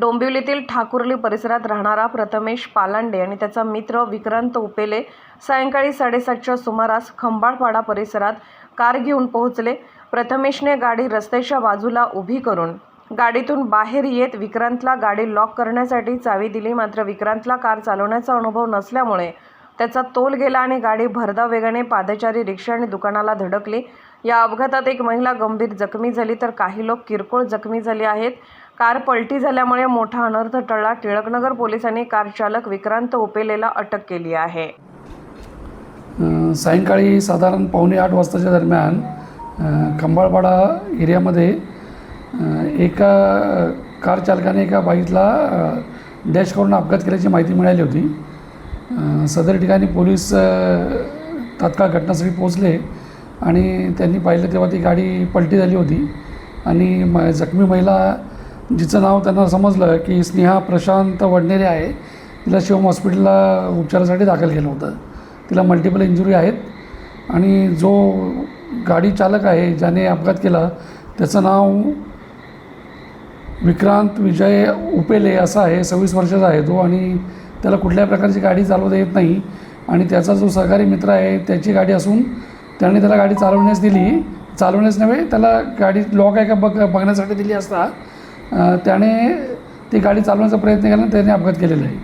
डोंबिवलीतील ठाकुर्ली परिसरात राहणारा प्रथमेश पालांडे आणि त्याचा मित्र विक्रांत उपेले सायंकाळी साडेसातच्या सुमारास खंबाळपाडा परिसरात कार घेऊन पोहोचले. प्रथमेशने गाडी रस्त्याच्या बाजूला उभी करून गाडीतून बाहेर येत विक्रांतला गाडी लॉक करण्यासाठी चावी दिली. मात्र विक्रांतला कार चालवण्याचा अनुभव नसल्यामुळे त्याचा तोल गेला आणि गाडी भरधाव वेगाने पादचारी रिक्षा आणि दुकानाला धडकली. या अपघातात एक महिला गंभीर जखमी झाली. तर काही लोक किरकोळ जखमी झाले आहेत. कार पलटी झाल्यामुळे मोठा अनर्थ टळला. टिळकनगर पोलिसांनी कार चालक विक्रांत उपेलेला अटक केली आहे. सायंकाळी साधारण पावणे आठ वाजताच्या दरम्यान खंबाळपाडा एरियामध्ये एका कार चालकाने एका बाईकला डॅश करून अपघात केल्याची माहिती मिळाली होती. सदर ठिकाणी पोलीस तात्काळ घटनास्थळी पोहोचले आणि त्यांनी पाहिलं तेव्हा ती गाडी पलटी झाली होती. आणि म जखमी महिला जिचं नाव त्यांना समजलं की स्नेहा प्रशांत वडनेरे आहे. तिला शिवम हॉस्पिटलला उपचारासाठी दाखल केलं होतं. तिला मल्टिपल इंजुरी आहेत. आणि जो गाडी चालक आहे ज्याने अपघात केला त्याचं नाव विक्रांत विजय उपेले असा आहे सव्वीस वर्षाचा आहे तो. आणि त्याला कुठल्या प्रकारची गाडी चालवता येत नाही. आणि त्याचा जो सहकारी मित्र आहे त्याची गाडी असून त्याने त्याला गाडी चालवण्यास दिली. चालवण्यास नव्हे त्याला गाडी लॉक आहे का बघ बघण्यासाठी दिली असता. त्याने ती गाडी चालवण्याचा प्रयत्न केला आणि त्याने अपघात केलेला आहे.